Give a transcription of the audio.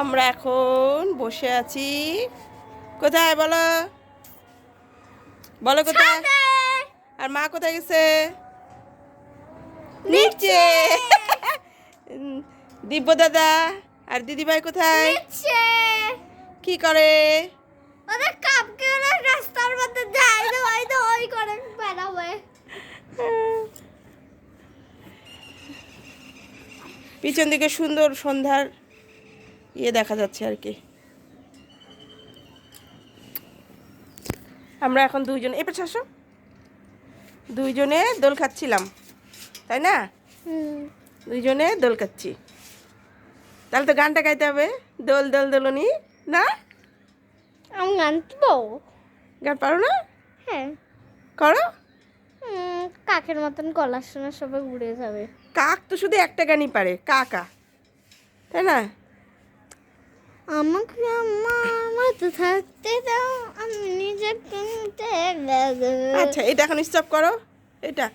আমরা এখন বসে আছি। কোথায় বলো? বলো কোথায়? আর মা কোথায় গেছে? নিচে। দিব্য দাদা আর দিদিভাই কোথায়? কি করে? ওদের কাপকে ওরা রাস্তার মধ্যে যায় তো ওই তো ওই করে বেড়াবে। পিছন দিকে সুন্দর সন্ধ্যার ইয়ে দেখা যাচ্ছে আর কি। আমরা এখন দুইজন এবার আসো। দুইজনে দোল খাচ্ছিলাম তাই না? দুইজনে দোল খাচ্ছি। তাহলে তো গানটা গাইতে হবে। দোল দোল দোলনি না? আমি গানবো গান পারো না? হ্যাঁ। করো। কাকের মতন গলার শোনা সবাই উড়ে যাবে। কাক তো শুধু একটা গানই পারে কাকা। তাই না? আমাকে আমার মতো থাকতে দাও আমি নিজের কিনতে আচ্ছা এটা এখন স্টপ করো। এটা।